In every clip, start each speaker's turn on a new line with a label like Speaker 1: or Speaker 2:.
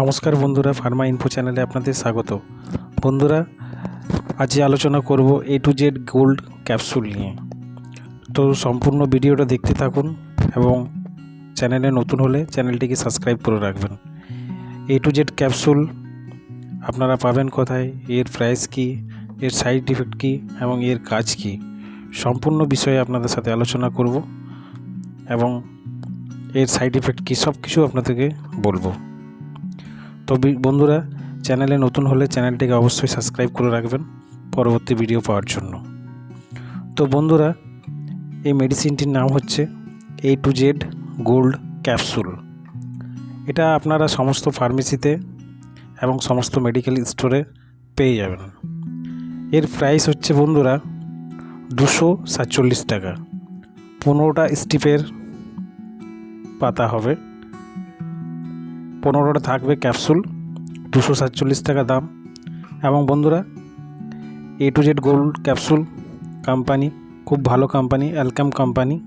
Speaker 1: নমস্কার বন্ধুরা, Pharma info চ্যানেলে আপনাদের স্বাগত। বন্ধুরা আজ আলোচনা করব A to Z gold capsule নিয়ে। তো সম্পূর্ণ ভিডিওটা দেখতে থাকুন এবং চ্যানেলে নতুন হলে চ্যানেলটিকে সাবস্ক্রাইব করে রাখবেন। এ টু জেড ক্যাপসুল আপনারা পাবেন কোথায়? এর প্রাইস কী? এর সাইড ইফেক্ট কী? এবং এর কাজ কী? সম্পূর্ণ বিষয়ে আপনাদের সাথে আলোচনা করব এবং এর সাইড ইফেক্ট কী? সব কিছু আপনাদেরকে বলব। তো বন্ধুরা, চ্যানেলে নতুন হলে চ্যানেলটিকে অবশ্যই সাবস্ক্রাইব করে রাখবেন পরবর্তী ভিডিও পাওয়ার জন্য। তো বন্ধুরা, এই মেডিসিনটির নাম হচ্ছে A to Z gold capsule এটা আপনারা সমস্ত ফার্মেসিতে এবং সমস্ত মেডিকেল স্টোরে পেয়ে যাবেন। এর প্রাইস হচ্ছে বন্ধুরা দুশো সাতচল্লিশ টাকা। পনেরোটা স্টিপের পাতা হবে। পনেরোটা থাকবে ক্যাপসুল, দুশো সাতচল্লিশ টাকা দাম। এবং বন্ধুরা A to Z gold capsule company খুব ভালো কোম্পানি অ্যালকাম কোম্পানি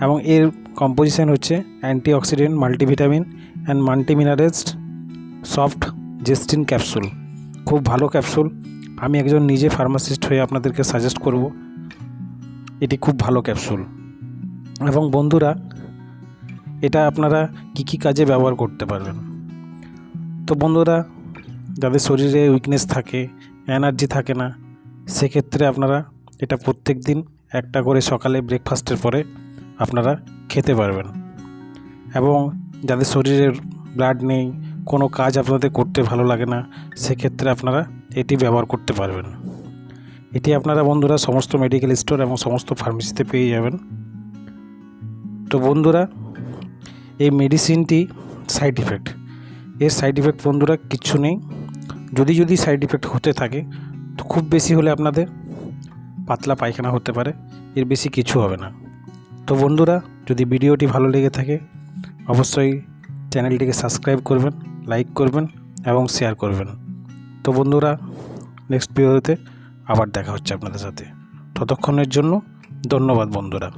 Speaker 1: এবং এর কম্পোজিশন হচ্ছে antioxidant multivitamin and multiminerals soft জেস্টিন capsule খুব ভালো ক্যাপসুল আমি একজন নিজে ফার্মাসিস্ট হয়ে আপনাদেরকে সাজেস্ট করব। এটি খুব ভালো ক্যাপসুল এবং বন্ধুরা এটা আপনারা কী কী কাজে ব্যবহার করতে পারবেন। তো বন্ধুরা, যাদের শরীরে উইকনেস থাকে এনার্জি থাকে না, সেক্ষেত্রে আপনারা এটা প্রত্যেক দিন একটা করে সকালে ব্রেকফাস্টের পরে আপনারা খেতে পারবেন। এবং যাদের শরীরে ব্লাড নেই, কোনো কাজ আপনাদের করতে ভালো লাগে না, সেক্ষেত্রে আপনারা এটি ব্যবহার করতে পারবেন। এটি আপনারা বন্ধুরা সমস্ত মেডিকেল স্টোর এবং সমস্ত ফার্মেসিতে পেয়ে যাবেন। তো বন্ধুরা এই মেডিসিনটি সাইড ইফেক্ট এর সাইড ইফেক্ট বন্ধুরা কিচ্ছু নেই। যদি যদি সাইড ইফেক্ট হতে থাকে, তো খুব বেশি হলে আপনাদের পাতলা পায়খানা হতে পারে। এর বেশি কিছু হবে না। তো বন্ধুরা, যদি ভিডিওটি ভালো লেগে থাকে, অবশ্যই চ্যানেলটিকে সাবস্ক্রাইব করবেন লাইক করবেন এবং শেয়ার করবেন। তো বন্ধুরা নেক্সট ভিডিওতে আবার দেখা হচ্ছে আপনাদের সাথে। ততক্ষণের জন্য ধন্যবাদ বন্ধুরা।